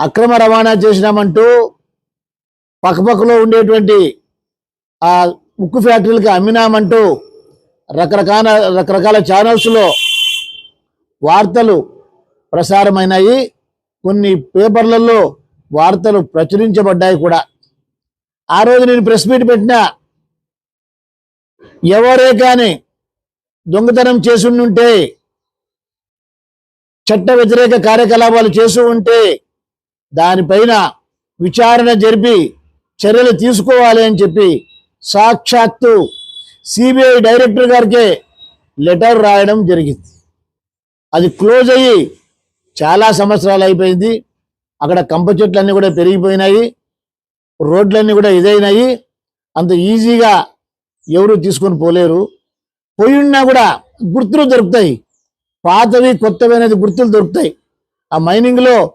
అక్రమ రవాణా చేసినామంటూ పక్కపక్కలో ఉండేటువంటి ఆ ఉక్కు ఫ్యాక్టరీలకు అమ్మినామంటూ రకరకాల రకరకాల ఛానల్స్లో వార్తలు ప్రసారమైనాయి. కొన్ని పేపర్లలో వార్తలు ప్రచురించబడ్డాయి కూడా. ఆ రోజు నేను ప్రెస్ మీట్ పెట్టినా ఎవరే కానీ దొంగతనం చేసుంటే చట్ట వ్యతిరేక కార్యకలాపాలు చేస్తూ ఉంటే దానిపైన విచారణ జరిపి చర్యలు తీసుకోవాలి అని చెప్పి సాక్షాత్తు సిబిఐ డైరెక్టర్ గారికే లెటర్ రాయడం జరిగింది. అది క్లోజ్ అయ్యి చాలా సంవత్సరాలు అయిపోయింది. అక్కడ కంప చెట్లన్నీ కూడా పెరిగిపోయినాయి. రోడ్లన్నీ కూడా ఇదైనాయి. అంత ఈజీగా ఎవరు తీసుకొని పోలేరు. పోయి ఉన్నా కూడా గుర్తులు దొరుకుతాయి. పాతవి కొత్తవి అనేది గుర్తులు దొరుకుతాయి. ఆ మైనింగ్లో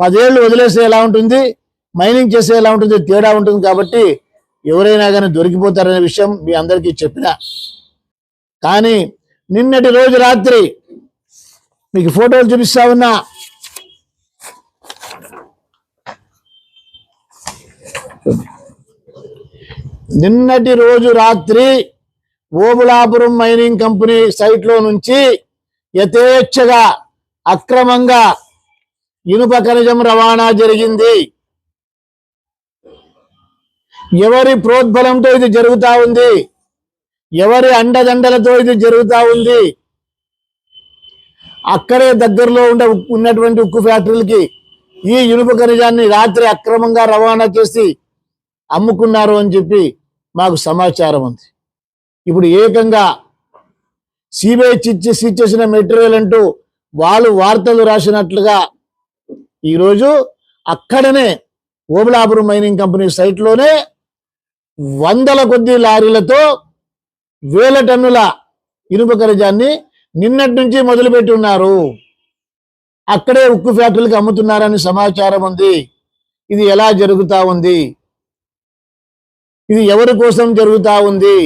పదేళ్ళు వదిలేస్తే ఎలా ఉంటుంది? మైనింగ్ చేస్తే ఎలా ఉంటుంది? తేడా ఉంటుంది కాబట్టి ఎవరైనా కానీ దొరికిపోతారనే విషయం మీ అందరికీ చెప్పిన. కానీ నిన్నటి రోజు రాత్రి మీకు ఫోటోలు చూపిస్తా ఉన్నా. నిన్నటి రోజు రాత్రి ఓబులాపురం మైనింగ్ కంపెనీ సైట్లో నుంచి యథేచ్ఛగా అక్రమంగా ఇనుప ఖనిజం రవాణా జరిగింది. ఎవరి ప్రోద్బలంతో ఇది జరుగుతా ఉంది? ఎవరి అండదండలతో ఇది జరుగుతా ఉంది? అక్కడే దగ్గరలో ఉండే ఉక్కు- ఉన్నటువంటి ఉక్కు ఫ్యాక్టరీలకి ఈ ఇనుప ఖనిజాన్ని రాత్రి అక్రమంగా రవాణా చేసి అమ్ముకున్నారు అని చెప్పి మాకు సమాచారం ఉంది ఇప్పుడు ఏకంగా సిబిఐ చిచ్చి సీజ్ చేసిన మెటీరియల్ అంటూ వాళ్ళు వార్తలు రాసినట్లుగా ఈరోజు అక్కడనే ఓబులాపురం మైనింగ్ కంపెనీ సైట్లోనే వందల కొద్ది లారీలతో వేల టన్నుల ఇనుప ఖనిజాన్ని నిన్నటి నుంచి మొదలుపెట్టి ఉన్నారు అక్కడే ఉక్కు ఫ్యాక్టరీలకు అమ్ముతున్నారని సమాచారం ఉంది. ఇది ఎలా జరుగుతూ ఉంది? ఇది ఎవరి కోసం జరుగుతూ ఉంది?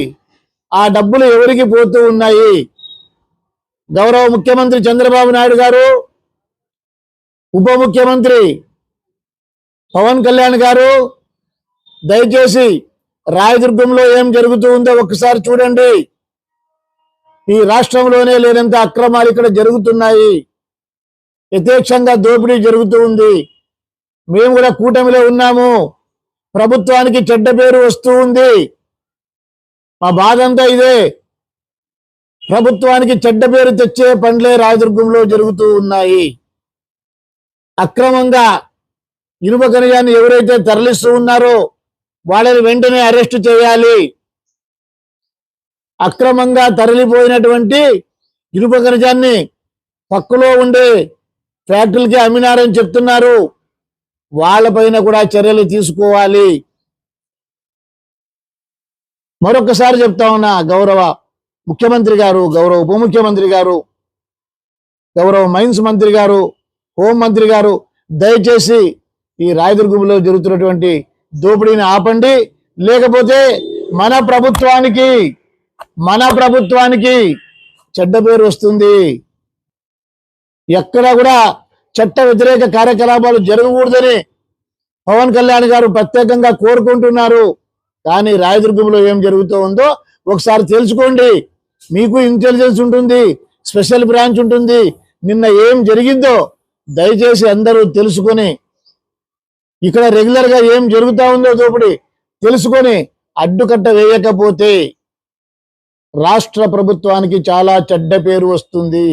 ఆ డబ్బులు ఎవరికి పోతూ ఉన్నాయి? గౌరవ ముఖ్యమంత్రి చంద్రబాబు నాయుడు గారు ఉప ముఖ్యమంత్రి పవన్ కళ్యాణ్ గారు దయచేసి రాయదుర్గంలో ఏం జరుగుతూ ఉందో ఒకసారి చూడండి. ఈ రాష్ట్రంలోనే లేనంత అక్రమాలు ఇక్కడ జరుగుతున్నాయి. యథేక్షంగా దోపిడీ జరుగుతూ ఉంది. మేము కూడా కూటమిలో ఉన్నాము. ప్రభుత్వానికి చెడ్డ పేరు వస్తూ ఉంది. మా బాధ అంతా ఇదే. ప్రభుత్వానికి చెడ్డ పేరు తెచ్చే పనులే రాయదుర్గంలో జరుగుతూ ఉన్నాయి. అక్రమంగా ఇనుప ఖనిజాన్ని ఎవరైతే తరలిస్తూ ఉన్నారో వాళ్ళని వెంటనే అరెస్ట్ చేయాలి. అక్రమంగా తరలిపోయినటువంటి ఇనుప ఖనిజాన్ని పక్కలో ఉండే ఫ్యాక్టరీలకి అమ్మినారని చెప్తున్నారు. వాళ్ళపైన కూడా చర్యలు తీసుకోవాలి. మరొకసారి చెప్తా ఉన్నా గౌరవ ముఖ్యమంత్రి గారు గౌరవ ఉప ముఖ్యమంత్రి గారు గౌరవ మైన్స్ మంత్రి గారు హోం మంత్రి గారు దయచేసి ఈ రాయదుర్గంలో జరుగుతున్నటువంటి దోపిడీని ఆపండి. లేకపోతే మన ప్రభుత్వానికి మన ప్రభుత్వానికి చెడ్డ పేరు వస్తుంది. ఎక్కడా కూడా చట్ట వ్యతిరేక కార్యకలాపాలు జరగకూడదని పవన్ కళ్యాణ్ గారు ప్రత్యేకంగా కోరుకుంటున్నారు. కానీ రాయదుర్గంలో ఏం జరుగుతూ ఉందో ఒకసారి తెలుసుకోండి. మీకు ఇంటెలిజెన్స్ ఉంటుంది స్పెషల్ బ్రాంచ్ ఉంటుంది. నిన్న ఏం జరిగిందో దయచేసి అందరూ తెలుసుకొని ఇక్కడ రెగ్యులర్గా ఏం జరుగుతా ఉందో దోపిడి తెలుసుకొని అడ్డుకట్ట వేయకపోతే రాష్ట్ర ప్రభుత్వానికి చాలా చెడ్డ పేరు వస్తుంది.